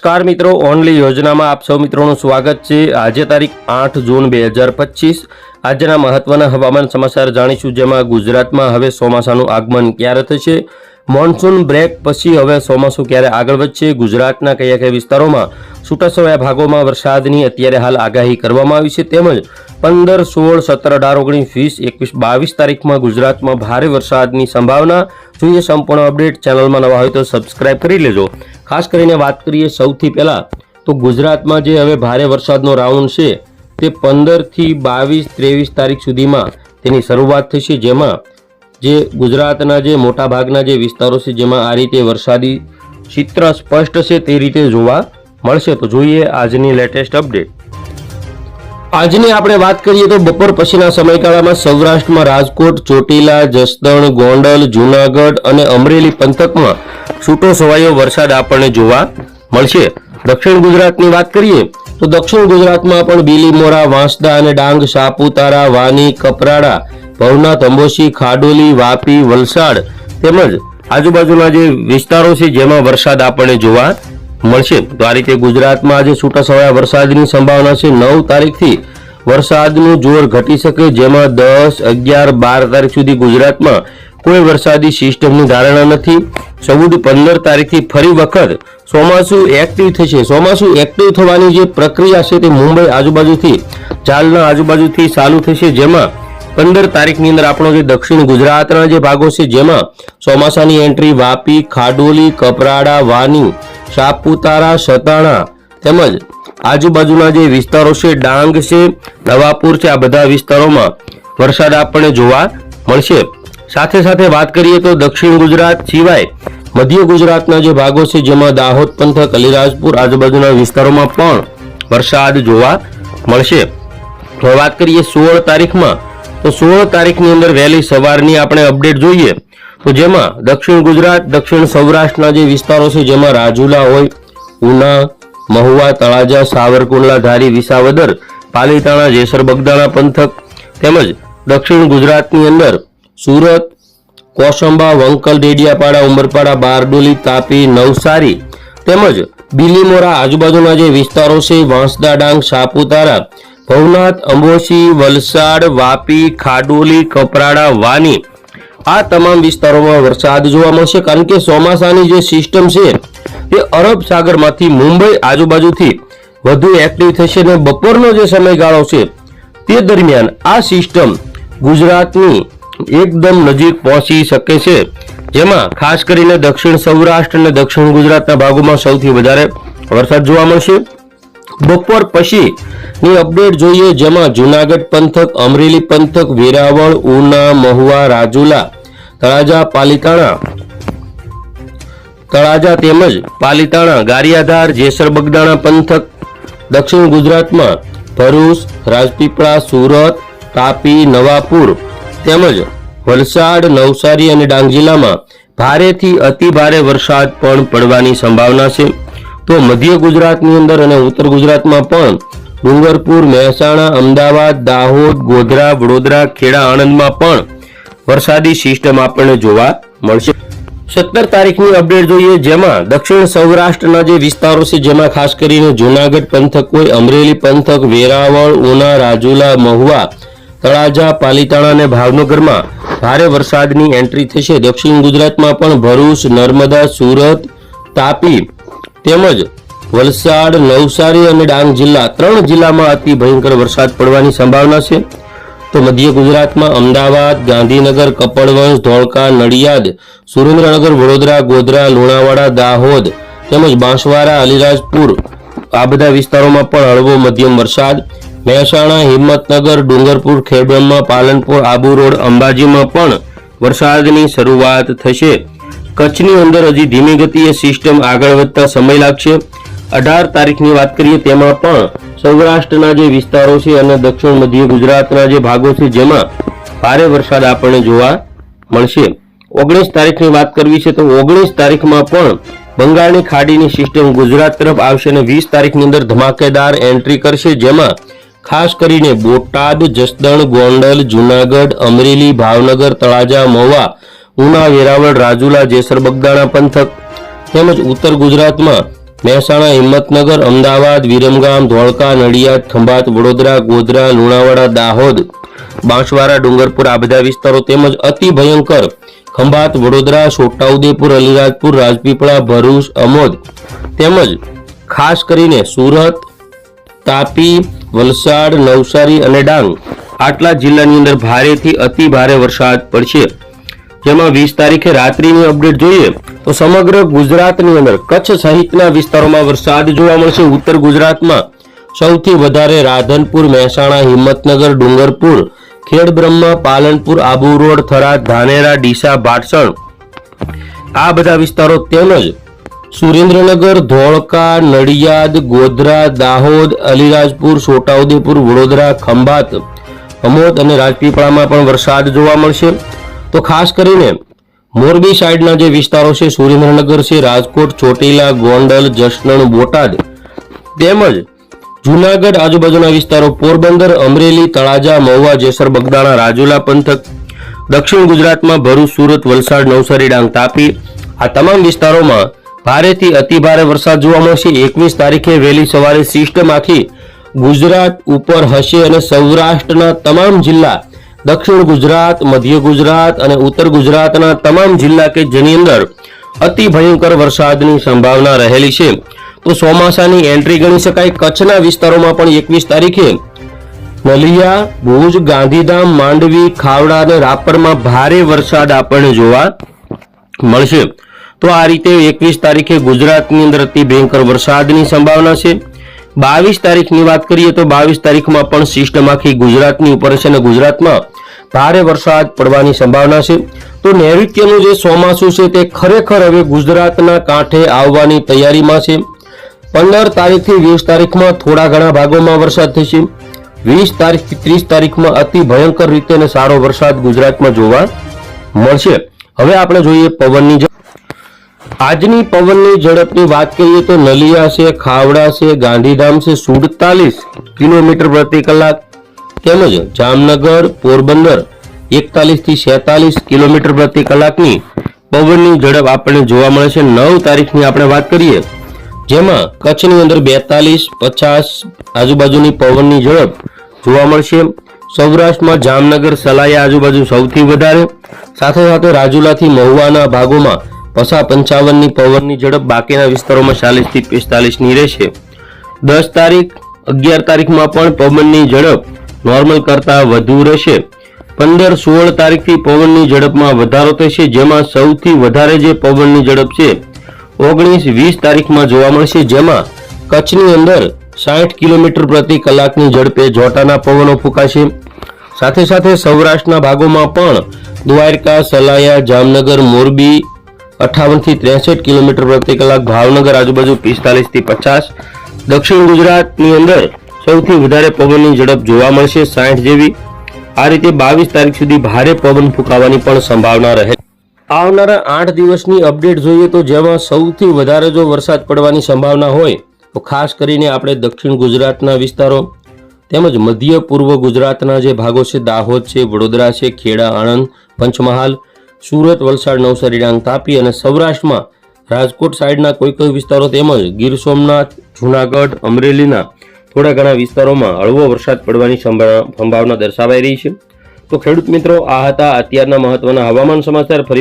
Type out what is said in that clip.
નમસ્કાર મિત્રો, ઓનલી યોજનામાં આપ સૌ મિત્રોનું સ્વાગત છે. આજે તારીખ આઠ જૂન બે હજાર પચીસ. આજના મહત્વના હવામાન સમાચાર જાણીશું, જેમાં ગુજરાતમાં હવે ચોમાસાનું આગમન ક્યારે થશે? મોન્સૂન બ્રેક પછી હવે ચોમાસું ક્યારે આગળ વધશે? ગુજરાતના કયા કયા વિસ્તારોમાં છૂટાછવાયા ભાગોમાં વરસાદની અત્યારે હાલ આગાહી કરવામાં આવી છે. તેમજ પંદર, સોળ, સત્તર, અઢાર, ઓગણીસ, વીસ, એકવીસ, બાવીસ તારીખમાં ગુજરાતમાં ભારે વરસાદની સંભાવના. જોઈએ સંપૂર્ણ અપડેટ ચેનલમાં નવા હોય તો સબસ્ક્રાઇબ કરી લેજો. ખાસ કરીને વાત કરીએ સૌથી પહેલાં, તો ગુજરાતમાં જે હવે ભારે વરસાદનો રાઉન્ડ છે, તે પંદરથી બાવીસ ત્રેવીસ તારીખ સુધીમાં તેની શરૂઆત થશે. જેમાં જે ગુજરાતના જે મોટા ભાગના જે વિસ્તારો છે, જેમાં આ રીતે વરસાદી ચિત્ર સ્પષ્ટ છે, તે રીતે જોવા મળશે. તો જોઈએ આજની લેટેસ્ટ અપડેટ આજની આપણે વાત કરીએ તો બપોર પછીના સમયગાળામાં સૌરાષ્ટ્રમાં રાજકોટ, ચોટીલા, જસદણ, ગોંડલ, જૂનાગઢ અને અમરેલી પંથકમાં છૂટો છવાયો વરસાદ આપણને જોવા મળશે. દક્ષિણ ગુજરાતની વાત કરીએ તો દક્ષિણ ગુજરાતમાં પણ બીલીમોરા, વાંસદા અને ડાંગ, સાપુતારા, વાની, કપરાડા, ભવનાથ અંબોશી ખાડોલી, વાપી, વલસાડ તેમજ આજુબાજુના જે વિસ્તારો છે જેમાં વરસાદ આપણને જોવા મળશે. તો આ રીતે ગુજરાતમાં આજે છૂટાછવાયા વરસાદની સંભાવના છે. નવ તારીખથી વરસાદનું જોર ઘટી શકે, જેમાં દસ, અગિયાર, બાર તારીખ સુધી ગુજરાતમાં કોઈ વરસાદી સિસ્ટમની ધારણા નથી. ચૌદ, પંદર તારીખથી ફરી વખત ચોમાસું એક્ટિવ થશે. ચોમાસું એક્ટિવ થવાની જે પ્રક્રિયા છે તે મુંબઈ આજુબાજુથી ચાલના આજુબાજુથી ચાલુ થશે, જેમાં પંદર તારીખની અંદર આપણો જે દક્ષિણ ગુજરાતના જે ભાગો છે, જેમાં ચોમાસાની એન્ટ્રી વાપી, ખાડોલી, કપરાડા, વાની, સાપુતારા, સતાણા તેમજ આજુબાજુના જે વિસ્તારો છે, ડાંગ છે, નવાપુર છે, આ બધા વિસ્તારોમાં વરસાદ આપણને જોવા મળશે. સાથે સાથે વાત કરીએ તો દક્ષિણ ગુજરાત સિવાય મધ્ય ગુજરાતના જે ભાગો છે, જેમાં દાહોદ, પંથક, અલીરાજપુર આજુબાજુના વિસ્તારોમાં પણ વરસાદ જોવા મળશે. વાત કરીએ સોળ તારીખમાં તો સોળ તારીખની અંદર વહેલી સવારની આપણે અપડેટ જોઈએ તો જેમાં દક્ષિણ ગુજરાત, દક્ષિણ સૌરાષ્ટ્રના જે વિસ્તારો છે, જેમાં રાજુલા હોય, ઉના, મહુવા, તળાજા, સાવરકુંડલા, ધારી, વિસાવદર, પાલીતાણા, જેસર, બગદાણા પંથક તેમજ દક્ષિણ ગુજરાતની અંદર સુરત, કોસંબા, વંકલ, ડેડિયાપાડા, ઉમરપાડા, બારડોલી, તાપી, નવસારી તેમજ બીલીમોરા આજુબાજુના જે વિસ્તારો છે, વાંસદા ડાંગ, સાપુતારા ભવનાથ, અંબોશી, વલસાડ, વાપી, ખાડોલી, કપરાડા, વાની આ તમામ વિસ્તારોમાં વરસાદ જોવા મળશે, કારણ કે ચોમાસાની જે સિસ્ટમ છે તે અરબ સાગરમાંથી મુંબઈ આજુબાજુથી વધુ એક્ટિવ થશે અને બપોરનો જે સમયગાળો છે, તે દરમિયાન આ સિસ્ટમ ગુજરાતની એકદમ નજીક પહોંચી શકે છે. જેમાં ખાસ કરીને દક્ષિણ સૌરાષ્ટ્ર અને દક્ષિણ ગુજરાતના ભાગોમાં સૌથી વધારે વરસાદ જોવા મળશે. બપોર પછીની અપડેટ જોઈએ જેમાં જુનાગઢ પંથક, અમરેલી પંથક, વેરાવળ, ઉના, મહુવા, રાજુલા, તળાજા, પાલીતાણા, તળાજા તેમજ પાલીતાણા, ગારિયાધાર, જેસર બગદાણા પંથક, દક્ષિણ ગુજરાતમાં ભરૂચ, રાજપીપળા, સુરત, તાપી, નવાપુર તેમજ વલસાડ, નવસારી અને ડાંગ જિલ્લામાં ભારેથી અતિ ભારે વરસાદ પણ પડવાની સંભાવના છે. તો મધ્ય ગુજરાતની અંદર અને ઉત્તર ગુજરાતમાં પણ ડુંગરપુર, મહેસાણા, અમદાવાદ, દાહોદ, ગોધરા, વડોદરા, ખેડા, આણંદમાં પણ વરસાદી સિસ્ટમ આપણને જોવા મળશે. સત્તર તારીખની અપડેટ જોઈએ જેમાં દક્ષિણ સૌરાષ્ટ્રના જે વિસ્તારો છે, જેમાં ખાસ કરીને જુનાગઢ પંથક હોય, અમરેલી પંથક, વેરાવળ, ઉના, રાજુલા, મહુવા, તળાજા, પાલીતાણા અને ભાવનગરમાં ભારે વરસાદની એન્ટ્રી થશે. દક્ષિણ ગુજરાતમાં પણ ભરૂચ, નર્મદા, સુરત, તાપી તેમજ વલસાડ, નવસારી અને ડાંગ જિલ્લા ત્રણ જિલ્લામાં અતિ ભયંકર વરસાદ પડવાની સંભાવના છે. તો મધ્ય ગુજરાતમાં અમદાવાદ, ગાંધીનગર, કપડવંશ, ધોળકા, નડિયાદ, સુરેન્દ્રનગર, વડોદરા, ગોધરા, લુણાવાડા, દાહોદ તેમજ બાંસવાડા, અલીરાજપુર આ બધા વિસ્તારોમાં પણ હળવો મધ્યમ વરસાદ. મહેસાણા, હિંમતનગર, ડુંગરપુર, ખેડબ્રહ્મા, પાલનપુર, આબુ રોડ, અંબાજીમાં પણ વરસાદની શરૂઆત થશે. કચ્છની અંદર હજી ધીમી ગતિએ સિસ્ટમ આગળ વધતા સમય લાગશે. અઢાર તારીખની વાત કરીએ તેમાં પણ સૌરાષ્ટ્રના જે વિસ્તારો છે અને દક્ષિણ મધ્ય ગુજરાતના જે ભાગો છે જેમાં ભારે વરસાદ આપણને જોવા મળશે. ઓગણીસ તારીખની વાત કરવી છે તો ઓગણીસ તારીખમાં પણ બંગાળની ખાડીની સિસ્ટમ ગુજરાત તરફ આવશે અને વીસ તારીખની અંદર ધમાકેદાર એન્ટ્રી કરશે, જેમાં ખાસ કરીને બોટાદ, જસદણ, ગોંડલ, જુનાગઢ, અમરેલી, ભાવનગર, તળાજા, મહુવા, ઉના, વેરાવળ, રાજુલા, જેસર, બગદાણા પંથક તેમજ ઉત્તર ગુજરાતમાં મહેસાણા, હિંમતનગર, અમદાવાદ, વિરમગામ, ધોળકા, નડિયાદ, ખંભાત, વડોદરા, ગોધરા, લુણાવાડા, દાહોદ, બાંસવાડા, ડુંગરપુર આ બધા વિસ્તારો તેમજ અતિ ભયંકર ખંભાત, વડોદરા, છોટાઉદેપુર, અલીરાજપુર, રાજપીપળા, ભરૂચ, અમોદ તેમજ ખાસ કરીને સુરત, તાપી, વલસાડ, નવસારી અને ડાંગ આટલા જિલ્લાની અંદર ભારેથી અતિ ભારે વરસાદ પડશે. જેમાં વીસ તારીખે રાત્રિની અપડેટ જોઈએ તો સમગ્ર ગુજરાતની અંદર કચ્છ સહિતના વિસ્તારોમાં વરસાદ જોવા મળશે. ઉત્તર ગુજરાતમાં સૌથી વધારે રાધનપુર, મહેસાણા, હિંમતનગર, ડુંગરપુર, ખેડબ્રહ્મા, પાલનપુર, આબુ રોડ, થરાદ, ધાનેરા, ડીસા, ભાટસણ આ બધા વિસ્તારો તેમજ સુરેન્દ્રનગર, ધોળકા, નડિયાદ, ગોધરા, દાહોદ, અલીરાજપુર, છોટાઉદેપુર, વડોદરા, ખંભાત, અમોદ અને રાજપીપળામાં પણ વરસાદ જોવા મળશે. તો ખાસ કરીને મોરબી સાઈડના જે વિસ્તારો છે, સુરેન્દ્રનગર છે, રાજકોટ, ચોટીલા, ગોંડલ જસનણ બોટાદ તેમજ જુનાગઢ આજુબાજુના વિસ્તારો, પોરબંદર, અમરેલી, તળાજા, મહુવા, જેસર, બગદાણા, રાજુલા પંથક, દક્ષિણ ગુજરાતમાં ભરૂચ, સુરત, વલસાડ, નવસારી, ડાંગ, તાપી આ તમામ વિસ્તારોમાં ભારેથી અતિભારે વરસાદ જોવા મળશે. એકવીસ તારીખે વહેલી સવારે સિસ્ટમ ગુજરાત ઉપર હશે અને સૌરાષ્ટ્રના તમામ જિલ્લા દક્ષિણ ગુજરાત, મધ્ય ગુજરાત અને ઉત્તર ગુજરાતના તમામ જિલ્લા કે જેની અંદર અતિ ભયંકર વરસાદની સંભાવના રહેલી છે. તો ચોમાસાની એન્ટ્રી ગણી શકાય. કચ્છના વિસ્તારોમાં પણ એકવીસ તારીખે નલિયા, ભુજ, ગાંધીધામ, માંડવી, ખાવડા અને રાપરમાં ભારે વરસાદ આપણને જોવા મળશે. તો આ રીતે એકવીસ તારીખે ગુજરાતની અંદર અતિ ભયંકર વરસાદની સંભાવના છે. બાવીસ તારીખની વાત કરીએ તો બાવીસ તારીખમાં પણ સિસ્ટમ ગુજરાતની ઉપર છે અને ગુજરાતમાં ભારે વરસાદ પડવાની સંભાવના છે. તો નૈઋત્યનું જે ચોમાસું છે તે ખરેખર હવે ગુજરાતના કાંઠે આવવાની તૈયારીમાં છે. પંદર તારીખથી વીસ તારીખમાં થોડા ઘણા ભાગોમાં વરસાદ થશે. વીસ તારીખથી ત્રીસ તારીખમાં અતિ ભયંકર રીતે અને સારો વરસાદ ગુજરાતમાં જોવા મળશે. હવે આપણે જોઈએ પવનની. આજની પવનની ઝડપની વાત કરીએ તો નલિયા છે, ખાવડા છે, ગાંધીધામ છે, સુડતાલીસ કિલોમીટર પ્રતિ કલાક. તેમજ જામનગર, પોરબંદર એકતાલીસથી સેતાલીસ કિલોમીટર પ્રતિ કલાકની પવનની ઝડપ આપણને જોવા મળે છે. નવ તારીખની આપણે વાત કરીએ, જેમાં કચ્છની અંદર બેતાલીસ, પચાસ આજુબાજુની પવનની ઝડપ જોવા મળશે. સૌરાષ્ટ્રમાં જામનગર સલાયા આજુબાજુ સૌથી વધારે. સાથે સાથે રાજુલાથી મહુવાના ભાગોમાં પસા પંચાવનની પવનની ઝડપ બાકીના વિસ્તારોમાં ચાલીસથી પિસ્તાલીસની રહેશે. દસ તારીખ, અગિયાર તારીખમાં પણ પવનની ઝડપ નોર્મલ કરતાં વધુ રહેશે. પંદર, સોળ તારીખથી પવનની ઝડપમાં વધારો થશે, જેમાં સૌથી વધારે જે પવનની ઝડપ છે, ઓગણીસ, વીસ તારીખમાં જોવા મળશે, જેમાં કચ્છની અંદર સાઠ કિલોમીટર પ્રતિ કલાકની ઝડપે જોટાના પવનો ફૂંકાશે. સાથે સાથે સૌરાષ્ટ્રના ભાગોમાં પણ દ્વારકા, સલાયા, જામનગર, મોરબી અઠાવનથી ત્રેસઠ કિલોમીટર પ્રતિ કલાક ભાવનગર આજુબાજુ પિસ્તાલીસથી પચાસ. દક્ષિણ ગુજરાતની અંદર સૌથી વધારે પવનની ઝડપ જોવા મળશે સાઠ જેવી. આ રીતે બાવીસ તારીખ સુધી ભારે પવન ફૂંકાવાની પણ સંભાવના રહે. આવનારા આઠ દિવસની અપડેટ જોઈએ તો જેમાં સૌથી વધારે જો વરસાદ પડવાની સંભાવના હોય, તો ખાસ કરીને આપણે દક્ષિણ ગુજરાતના વિસ્તારો, તેમજ મધ્ય પૂર્વ ગુજરાતના જે ભાગો છે, દાહોદ છે, વડોદરા છે, ખેડા, આણંદ, પંચમહાલ સુરત, વલસાડ, નવસારી, ડાંગ, તાપી અને સૌરાષ્ટ્રમાં રાજકોટ સાઈડના કોઈ કોઈ વિસ્તારો તેમજ ગીર સોમનાથ, જૂનાગઢ, અમરેલીના થોડા ઘણા વિસ્તારોમાં હળવો વરસાદ પડવાની સંભા- સંભાવના દર્શાવાઈ રહી છે. તો ખેડૂત મિત્રો, આ હતા અત્યારના મહત્વના હવામાન સમાચાર. ફરી